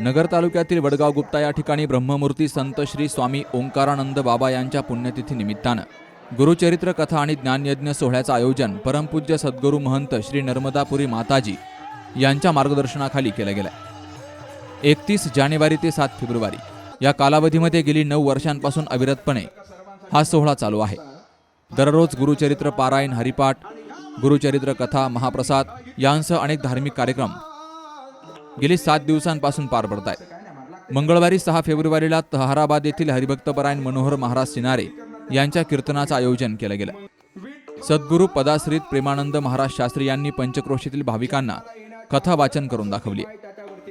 नगर तालुक्यातील वडगाव गुप्ता या ठिकाणी ब्रह्ममूर्ती संत श्री स्वामी ओंकारानंद बाबा यांच्या पुण्यतिथी निमित्तानं गुरुचरित्र कथा आणि ज्ञानयज्ञ सोहळ्याचं आयोजन परमपूज्य सद्गुरू महंत श्री नर्मदापुरी माताजी यांच्या मार्गदर्शनाखाली केलं गेलं एकतीस जानेवारी ते सात फेब्रुवारी या कालावधीमध्ये गेली नऊ वर्षांपासून अविरतपणे हा सोहळा चालू आहे. दररोज गुरुचरित्र पारायण हरिपाठ गुरुचरित्र कथा महाप्रसाद यांसह अनेक धार्मिक कार्यक्रम गेली सात दिवसांपासून पार पडत आहेत मंगळवारी सहा फेब्रुवारीला तहाराबाद येथील हरिभक्तपरायण मनोहर महाराज सिनारे यांच्या कीर्तनाचं आयोजन केलं गेलं. सद्गुरू पदाश्रित प्रेमानंद महाराज शास्त्री यांनी पंचक्रोशीतील भाविकांना कथा वाचन करून दाखवली.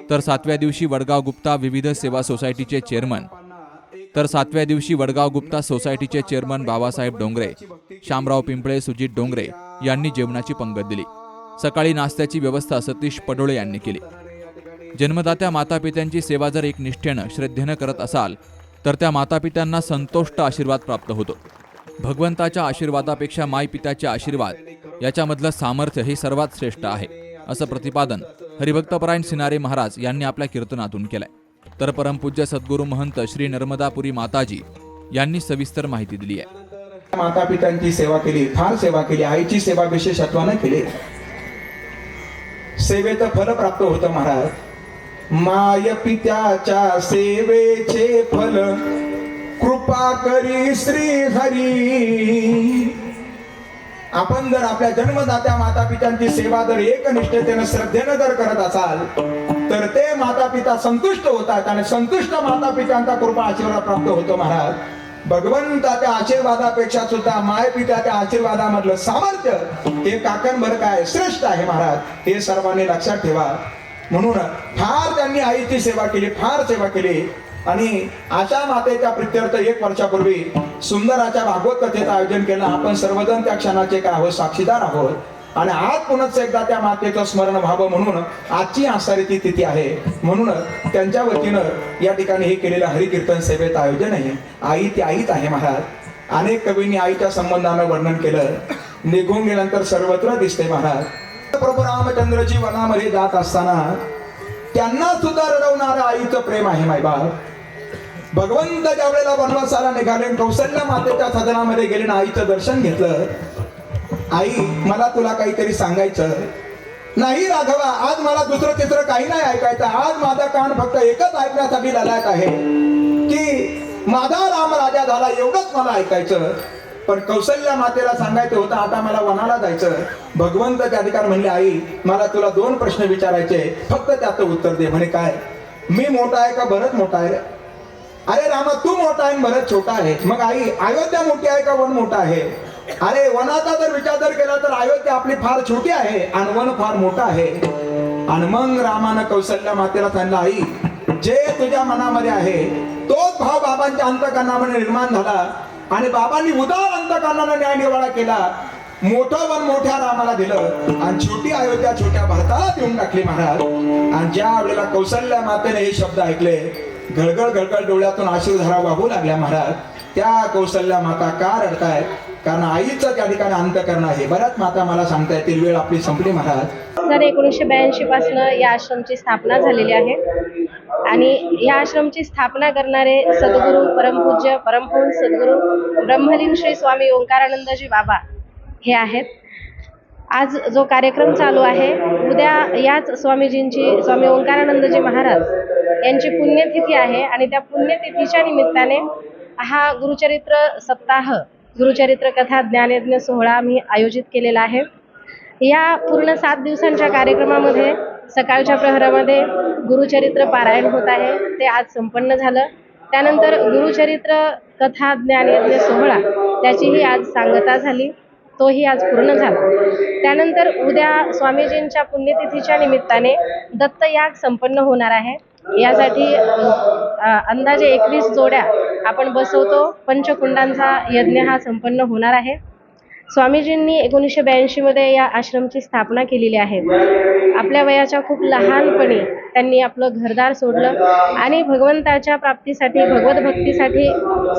तर सातव्या दिवशी वडगाव गुप्ता विविध सेवा सोसायटीचे चेअरमन तर सातव्या दिवशी वडगाव गुप्ता सोसायटीचे चेअरमन बाबासाहेब डोंगरे शामराव पिंपळे सुजित डोंगरे यांनी जेवणाची पंगत दिली. सकाळी नाश्त्याची व्यवस्था सतीश पडोळे यांनी केली. जन्मदात्या मातापित्यांची सेवा जर एक निष्ठेनं श्रद्धेनं करत असाल तर त्या मातापित्यांना संतोष्ट आशीर्वाद प्राप्त होतो. भगवंताच्या आशीर्वादापेक्षा मायपित्याचे आशीर्वाद याच्यामधलं सामर्थ्य हे सर्वात श्रेष्ठ आहे असं प्रतिपादन हरिभक्तपरायण सिनारे महाराज यांनी आपल्या कीर्तनातून केलंय. तर परमपूज्य सद्गुरू महंत श्री नर्मदापुरी माताजी यांनी सविस्तर माहिती दिली आहे. माता पित्यांची सेवा केली फार सेवा केली आईची सेवा विशेषत्वाने केली. सेवेचं फल प्राप्त होतं महाराज. माय पित्याच्या सेवेचे फल. कृपा करी श्री हरी. आपण जर आपल्या जन्मदात्या माता पित्यांची सेवा जर एकनिष्ठतेनं श्रद्धेनं जर करत असाल तर ते माता पिता संतुष्ट होतात आणि संतुष्ट माता पित्यांचा कृपा आशीर्वाद प्राप्त होतो महाराज. भगवंताच्या आशीर्वादापेक्षा सुद्धा माय पित्याच्या आशीर्वादामधलं सामर्थ्य हे काकणभर काय श्रेष्ठ आहे महाराज हे सर्वांनी लक्षात ठेवा. म्हणून फार त्यांनी आईची सेवा केली फार सेवा केली. आणि आशा मातेच्या प्रित्यर्थ एक वर्षापूर्वी सुंदराच्या भागवत कथेचं आयोजन केलं. आपण सर्वजण त्या क्षणाचे काय आहोत? साक्षीदार आहोत. आणि आज पुन्हा एकदा त्या मातेचं स्मरण व्हावं म्हणून आजची आसारी ती तिथी आहे. म्हणून त्यांच्या वतीनं या ठिकाणी हे केलेलं हरिकीर्तन सेवेत आयोजन आहे. आई ती आईच आहे महाराज. अनेक कवींनी आईच्या संबंधानं वर्णन केलं. निघून गेल्यानंतर सर्वत्र दिसते महाराज. प्रभू रामचंद्रजी वनामध्ये जात असताना त्यांना सुद्धा रडवणारं आईचं प्रेम आहे मायबाप भगवंत ज्या वेळेला वनवासाला निघाले कौशल्य मातेच्या सदनामध्ये गेले ना आईचं दर्शन घेतलं आई मला तुला काहीतरी सांगायचं. नाही राघवा आज मला दुसरं तिसरं काही नाही ऐकायचं. आज माझा कान फक्त एकच ऐकण्यासाठी लढायत आहे की माझा राम राजा झाला एवढंच मला ऐकायचं. पण कौशल्या मातेला सांगायचं होतं आता मला वनाला जायचं भगवंत त्या ठिकाणी म्हणले आई मला तुला दोन प्रश्न विचारायचे फक्त त्याचं उत्तर दे. म्हणे काय? मी मोठा आहे का भरत मोठा आहे अरे रामा तू मोठा आहे भरत छोटा आहे. मग आई अयोध्या मोठी आहे का वन मोठा आहे? अरे वनाचा जर विचार जर केला तर अयोध्या आपली फार छोटी आहे आणि वन फार मोठा आहे. आणि मग रामानं कौशल्या मातेला सांगला आई जे तुझ्या मनामध्ये आहे तोच भाव बाबांच्या अंतकरणामध्ये निर्माण झाला. आणि बाबांनी उदार अंतकरणानं न्याय निवाडा केला. मोठं वन मोठ्या रामाला दिलं. आणि छोटी अयोध्या छोट्या भारताला देऊन टाकली महाराज. आणि ज्या वेळेला कौशल्या मातेने हे शब्द ऐकले घळघळ घळघळ डोळ्यातून आशीर्धारा वाहू लागल्या महाराज त्या कौशल्या माता का रडतायत? कारण आईचं त्या ठिकाणी अंतकरण आहे. बऱ्याच माता मला सांगता येतील वेळ आपली संपली महाराज. सर एकोणीसशे ब्याऐंशी पासून या आश्रमची स्थापना झालेली आहे. आणि या आश्रमची स्थापना करणारे सद्गुरू परमपूज्य परमपूर्ण सद्गुरू ब्रह्मलीन श्री स्वामी ओंकारानंदजी बाबा हे आहेत. आज जो कार्यक्रम चालू आहे उद्या याच स्वामीजींची स्वामी ओंकारानंदजी महाराज यांची पुण्यतिथी आहे. आणि त्या पुण्यतिथीच्या निमित्ताने हा गुरुचरित्र सप्ताह गुरुचरित्र कथा ज्ञानयज्ञ सोहळा आम्ही आयोजित केलेला आहे. या पूर्ण सात दिवसांच्या कार्यक्रमामध्ये सकाळच्या प्रहरामध्ये गुरुचरित्र पारायण होत आहे. ते आज संपन्न झालं. त्यानंतर गुरुचरित्र कथा ज्ञानयज्ञ सोहळा त्याचीही आज सांगता झाली. तोही आज पूर्ण झाला. त्यानंतर उद्या स्वामीजींच्या पुण्यतिथीच्या निमित्ताने दत्तयाग संपन्न होणार आहे. यासाठी अंदाजे एकवीस जोड्या आपण बसवतो. पंचकुंडांचा यज्ञ हा संपन्न होणार आहे. स्वामीजींनी एकोणीसशे ब्याऐंशीमध्ये या आश्रमची स्थापना केलेली आहे. आपल्या वयाच्या खूप लहानपणी त्यांनी आपलं घरदार सोडलं आणि भगवंताच्या प्राप्तीसाठी भगवत भक्तीसाठी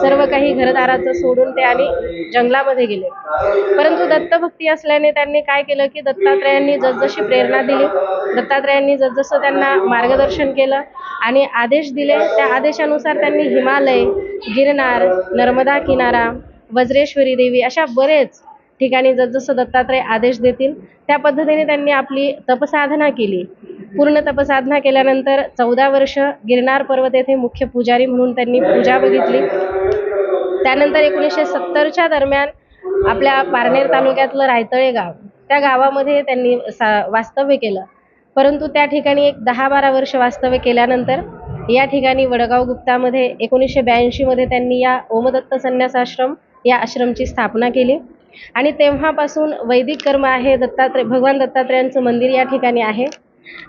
सर्व काही घरदाराचं सोडून ते आणि जंगलामध्ये गेले. परंतु दत्तभक्ती असल्याने त्यांनी काय केलं की दत्तात्रयांनी जसजशी प्रेरणा दिली दत्तात्रयांनी जसजसं त्यांना मार्गदर्शन केलं आणि आदेश दिले. त्या आदेशानुसार त्यांनी हिमालय गिरनार नर्मदा किनारा वज्रेश्वरी देवी अशा बरेच ठिकाणी जसजसं दत्तात्रय आदेश देतील त्या पद्धतीने त्यांनी आपली तपसाधना केली. पूर्ण तपसाधना केल्यानंतर चौदा वर्ष गिरनार पर्वत येथे मुख्य पुजारी म्हणून त्यांनी पूजा बघितली. त्यानंतर एकोणीसशे सत्तरच्या दरम्यान आपल्या पारनेर तालुक्यातलं रायतळे गाव त्या गावामध्ये त्यांनी सा वास्तव्य केलं. परंतु त्या ठिकाणी एक दहा बारा वर्ष वास्तव्य केल्यानंतर या ठिकाणी वडगाव गुप्तामध्ये एकोणीसशे ब्याऐंशीमध्ये त्यांनी या ओमदत्त संन्यासाश्रम या आश्रमची स्थापना केली. आणि तेव्हापासून वैदिक कर्म आहे. दत्तात्रय भगवान दत्तात्रयांचं मंदिर या ठिकाणी आहे.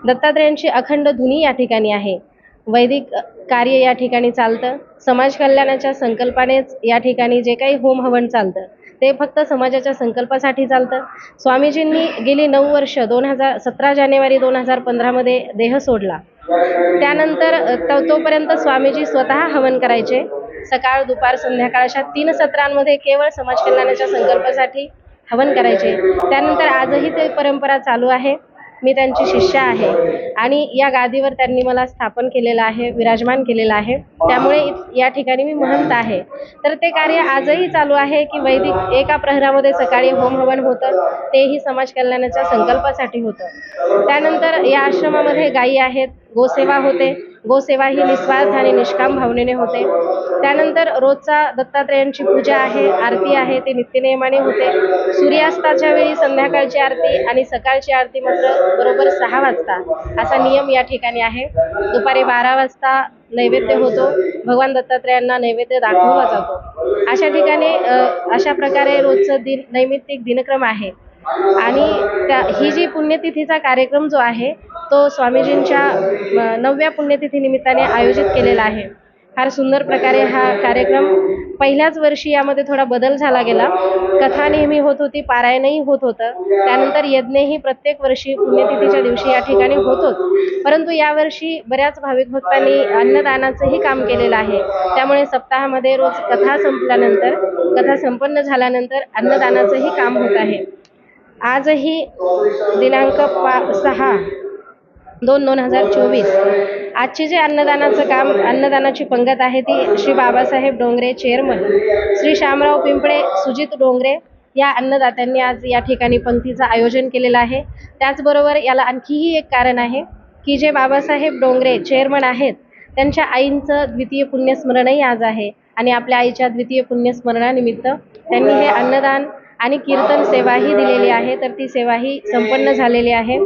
दत्तात्रयांची अखंड धुनी या ठिकाणी आहे. वैदिक कार्य या ठिकाणी चालतं. समाज कल्याणाच्या संकल्पानेच या ठिकाणी जे काही होम हवन चालतं ते फक्त समाजाच्या संकल्पासाठी चालतं. स्वामीजींनी गेली नऊ वर्ष दोन हजार सतरा जानेवारी दोन हजार पंधरामध्ये देह सोडला. त्यानंतर तोपर्यंत स्वामीजी स्वतः हवन करायचे. सकाळ दुपार संध्याकाळ अशा तीन सत्रांमध्ये केवळ समाज कल्याणाच्या संकल्पासाठी हवन करायचे. त्यानंतर आजही ते परंपरा चालू आहे. मी त्यांची शिष्य आहे. आणि या गादीवर त्यांनी मला स्थापन केलेलं आहे विराजमान केलेलं आहे. त्यामुळे या ठिकाणी मी महंत आहे. तर ते कार्य आजही चालू आहे की वैदिक एका प्रहरामध्ये सकाळी होम हवन होतं तेही समाज कल्याणाच्या संकल्पासाठी होतं. त्यानंतर या आश्रमामध्ये गायी आहेत गोसेवा होते. गोसेवा ही निस्वार्थ आणि निष्काम भावनेने होते. त्यानंतर रोजचा दत्तात्रयांची पूजा आहे आरती आहे ते नित्यनियमाने होते. सूर्यास्ताच्या वेळी संध्याकाळची आरती आणि सकाळची आरती मात्र बरोबर सहा वाजता असा नियम या ठिकाणी आहे. दुपारी बारा वाजता नैवेद्य होतो. भगवान दत्तात्रयांना नैवेद्य दाखवला जातो. अशा ठिकाणी अशा प्रकारे रोजचं दिन नैमित्तिक दिनक्रम आहे. आणि त्या ही जी पुण्यतिथीचा कार्यक्रम जो आहे तो स्वामीजींच्या नवव्या पुण्यतिथी निमित्ताने आयोजित केलेला आहे. फार सुंदर प्रकारे हा कार्यक्रम पहिल्याच वर्षी यामध्ये थोडा बदल झाला गेला. कथा नेहमी होत होती पारायणही होत होतं. त्यानंतर यज्ञही प्रत्येक वर्षी पुण्यतिथीच्या दिवशी या ठिकाणी होतोच परंतु यावर्षी बऱ्याच भाविक भक्तांनी अन्नदानाचंही काम केलेलं आहे. त्यामुळे सप्ताहामध्ये रोज कथा संपल्यानंतर कथा संपन्न झाल्यानंतर अन्नदानाचंही काम होत आहे. आजही दिनांक पा सहा दोन दोन हजार चोवीस. आजचे जे अन्नदानाचं काम अन्नदानाची पंगत आहे ती श्री बाबासाहेब डोंगरे चेअरमन श्री श्यामराव पिंपळे सुजित डोंगरे या अन्नदात्यांनी आज या ठिकाणी पंक्तीचं आयोजन केलेलं आहे. त्याचबरोबर याला आणखीही एक कारण आहे की जे बाबासाहेब डोंगरे चेअरमन आहेत त्यांच्या आईंचं द्वितीय पुण्यस्मरणही आज आहे आणि आपल्या आईच्या द्वितीय पुण्यस्मरणानिमित्त त्यांनी हे अन्नदान आणि कीर्तन सेवाही दिलेली आहे तर ती सेवाही संपन्न झालेली आहे.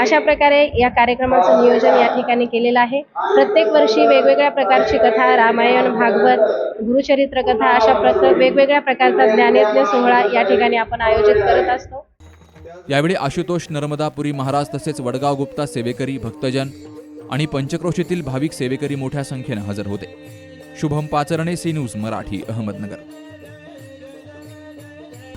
अशा प्रकारे या कार्यक्रमाचं नियोजन या ठिकाणी केलेलं आहे. प्रत्येक वर्षी वेगवेगळ्या प्रकारची कथा रामायण भागवत गुरुचरित्र कथा अशा प्रकार वेगवेगळ्या प्रकारचा ज्ञानयज्ञ सोहळा या ठिकाणी आपण आयोजित करत असतो. यावेळी आशुतोष नर्मदापुरी महाराज तसेच वडगाव गुप्ता सेवेकरी भक्तजन आणि पंचक्रोशीतील भाविक सेवेकरी मोठ्या संख्येनं हजर होते. Shubham Pacharne C news Marathi Ahmednagar.